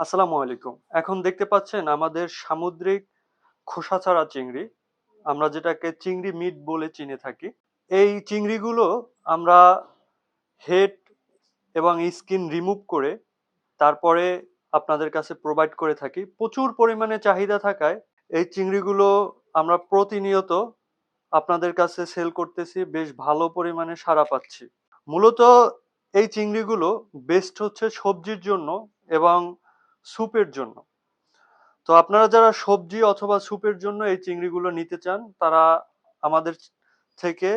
আসসালামু আলাইকুম। এখন দেখতে পাচ্ছেন আমাদের সামুদ্রিক খোসাছাড়া চিংড়ি। আমরা যেটাকে চিংড়ি মিট বলে চিনে থাকি। এই চিংড়িগুলো আমরা হেড এবং স্কিন রিমুভ করে তারপরে আপনাদের কাছে প্রোভাইড করে থাকি। প্রচুর পরিমাণে চাহিদা থাকায় এই চিংড়িগুলো আমরা প্রতিনিয়ত আপনাদের কাছে সেল করতেছি, বেশ ভালো পরিমাণে সাড়া পাচ্ছি। মূলত এই চিংড়িগুলো বেস্ট হচ্ছে সবজির জন্য এবং স্যুপের জন্য। তো আপনারা যারা সবজি অথবা স্যুপের জন্য এই চিংড়িগুলো নিতে চান, তারা আমাদের থেকে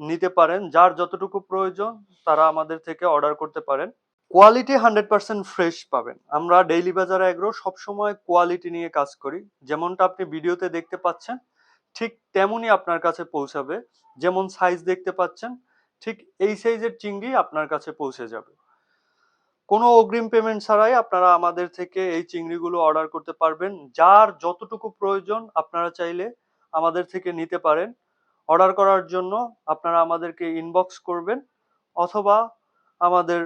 নিতে পারেন। যার যতটুকু প্রয়োজন, তারা আমাদের থেকে অর্ডার করতে পারেন। কোয়ালিটি হান্ড্রেড পার্সেন্ট ফ্রেশ পাবেন। আমরা ডেইলি বাজার এগ্রো, সবসময় কোয়ালিটি নিয়ে কাজ করি। যেমনটা আপনি ভিডিওতে দেখতে পাচ্ছেন, ঠিক তেমনই আপনার কাছে পৌঁছাবে। যেমন সাইজ দেখতে পাচ্ছেন, ঠিক এই সাইজের চিংড়ি আপনার কাছে পৌঁছে যাবে। কোনো অগ্রিম পেমেন্ট ছাড়াই আপনারা আমাদের থেকে এই চিংড়িগুলো অর্ডার করতে পারবেন। যার যতটুকু প্রয়োজন আপনারা চাইলে আমাদের থেকে নিতে পারেন। অর্ডার করার জন্য আপনারা আমাদেরকে ইনবক্স করবেন অথবা আমাদের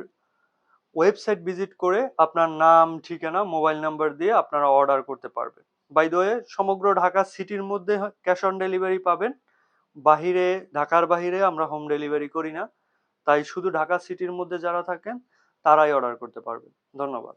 ওয়েবসাইট ভিজিট করে আপনার নাম, ঠিকানা মোবাইল নাম্বার দিয়ে আপনারা অর্ডার করতে পারবেন। বাই দ্য ওয়ে সমগ্র ঢাকা সিটির মধ্যে ক্যাশ অন ডেলিভারি পাবেন। বাহিরে, ঢাকার বাহিরে আমরা হোম ডেলিভারি করি না। তাই শুধু ঢাকা সিটির মধ্যে যারা থাকেন তারাই অর্ডার করতে পারবে। ধন্যবাদ।